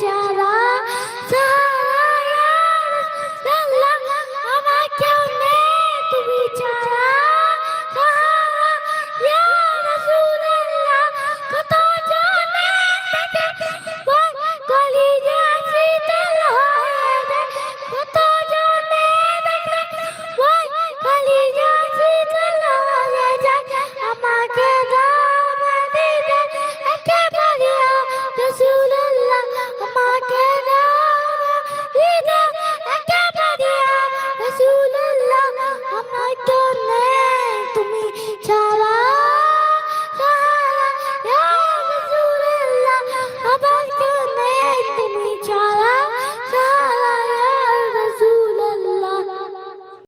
চারা